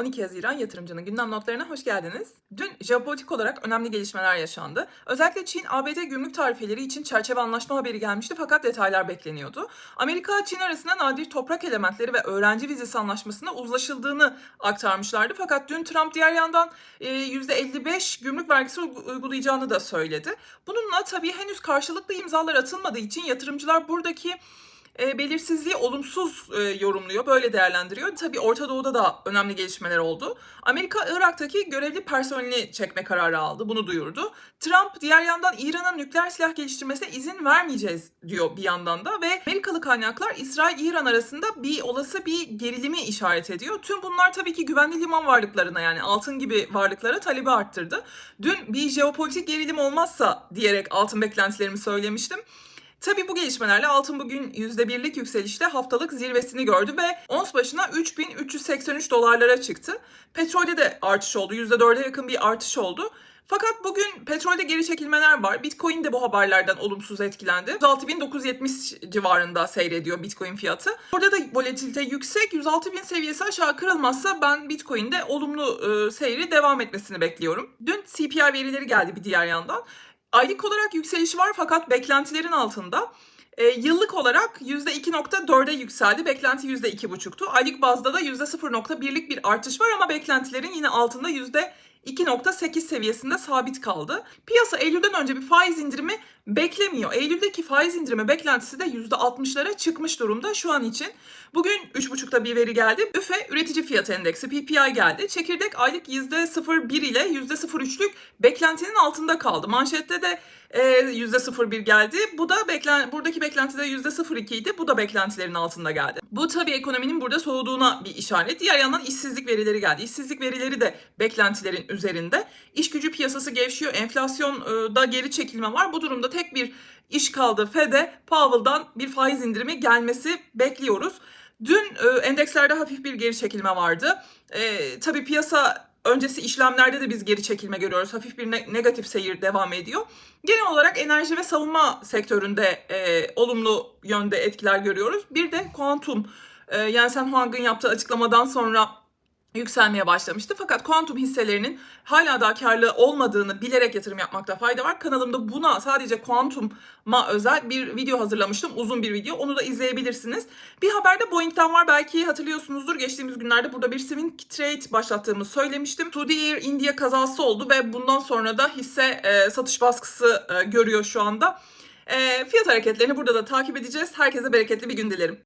12 Haziran yatırımcının gündem notlarına hoş geldiniz. Dün jeopolitik olarak önemli gelişmeler yaşandı. Özellikle Çin, ABD gümrük tarifeleri için çerçeve anlaşma haberi gelmişti fakat detaylar bekleniyordu. Amerika, Çin arasında nadir toprak elementleri ve öğrenci vizesi anlaşmasında uzlaşıldığını aktarmışlardı. Fakat dün Trump diğer yandan e, %55 gümrük vergisi uygu- uygulayacağını da söyledi. Bununla tabii henüz karşılıklı imzalar atılmadığı için yatırımcılar buradaki e, belirsizliği olumsuz e, yorumluyor, böyle değerlendiriyor. Tabii Orta Doğu'da da önemli gelişmeler oldu. Amerika Irak'taki görevli personelini çekme kararı aldı, bunu duyurdu. Trump diğer yandan İran'ın nükleer silah geliştirmesine izin vermeyeceğiz diyor bir yandan da ve Amerikalı kaynaklar İsrail-İran arasında bir olası bir gerilimi işaret ediyor. Tüm bunlar tabii ki güvenli liman varlıklarına yani altın gibi varlıklara talebi arttırdı. Dün bir jeopolitik gerilim olmazsa diyerek altın beklentilerimi söylemiştim. Tabii bu gelişmelerle altın bugün %1'lik yükselişte haftalık zirvesini gördü ve ons başına 3383 dolarlara çıktı. Petrolde de artış oldu. %4'e yakın bir artış oldu. Fakat bugün petrolde geri çekilmeler var. Bitcoin de bu haberlerden olumsuz etkilendi. 106.970 civarında seyrediyor Bitcoin fiyatı. Burada da volatilite yüksek. 106.000 seviyesi aşağı kırılmazsa ben Bitcoin'de olumlu e, seyri devam etmesini bekliyorum. Dün CPI verileri geldi bir diğer yandan. Aylık olarak yükseliş var fakat beklentilerin altında. E, yıllık olarak %2.4'e yükseldi. Beklenti %2.5'tu. Aylık bazda da %0.1'lik bir artış var ama beklentilerin yine altında %2.8 seviyesinde sabit kaldı. Piyasa Eylül'den önce bir faiz indirimi beklemiyor. Eylül'deki faiz indirimi beklentisi de %60'lara çıkmış durumda şu an için. Bugün 3.5'ta bir veri geldi. üfe üretici fiyat endeksi PPI geldi. Çekirdek aylık %0.1 ile %0.3'lük beklentinin altında kaldı. Manşette de e, %0.1 geldi. Bu da beklen buradaki beklenti de %0.2 idi. Bu da beklentilerin altında geldi. Bu tabii ekonominin burada soğuduğuna bir işaret. Diğer yandan işsizlik verileri geldi. İşsizlik verileri de beklentilerin üzerinde. İş gücü piyasası gevşiyor. Enflasyonda geri çekilme var. Bu durumda tek bir iş kaldı. Fed'e Powell'dan bir faiz indirimi gelmesi bekliyoruz. Dün e, endekslerde hafif bir geri çekilme vardı. E, tabii piyasa öncesi işlemlerde de biz geri çekilme görüyoruz. Hafif bir ne- negatif seyir devam ediyor. Genel olarak enerji ve savunma sektöründe e, olumlu yönde etkiler görüyoruz. Bir de kuantum. E, Jensen Huang'ın yaptığı açıklamadan sonra yükselmeye başlamıştı. Fakat kuantum hisselerinin hala daha karlı olmadığını bilerek yatırım yapmakta fayda var. Kanalımda buna sadece kuantuma özel bir video hazırlamıştım. Uzun bir video. Onu da izleyebilirsiniz. Bir haber de Boeing'den var. Belki hatırlıyorsunuzdur. Geçtiğimiz günlerde burada bir swing trade başlattığımı söylemiştim. Saudi Air India kazası oldu ve bundan sonra da hisse e, satış baskısı e, görüyor şu anda. E, fiyat hareketlerini burada da takip edeceğiz. Herkese bereketli bir gün dilerim.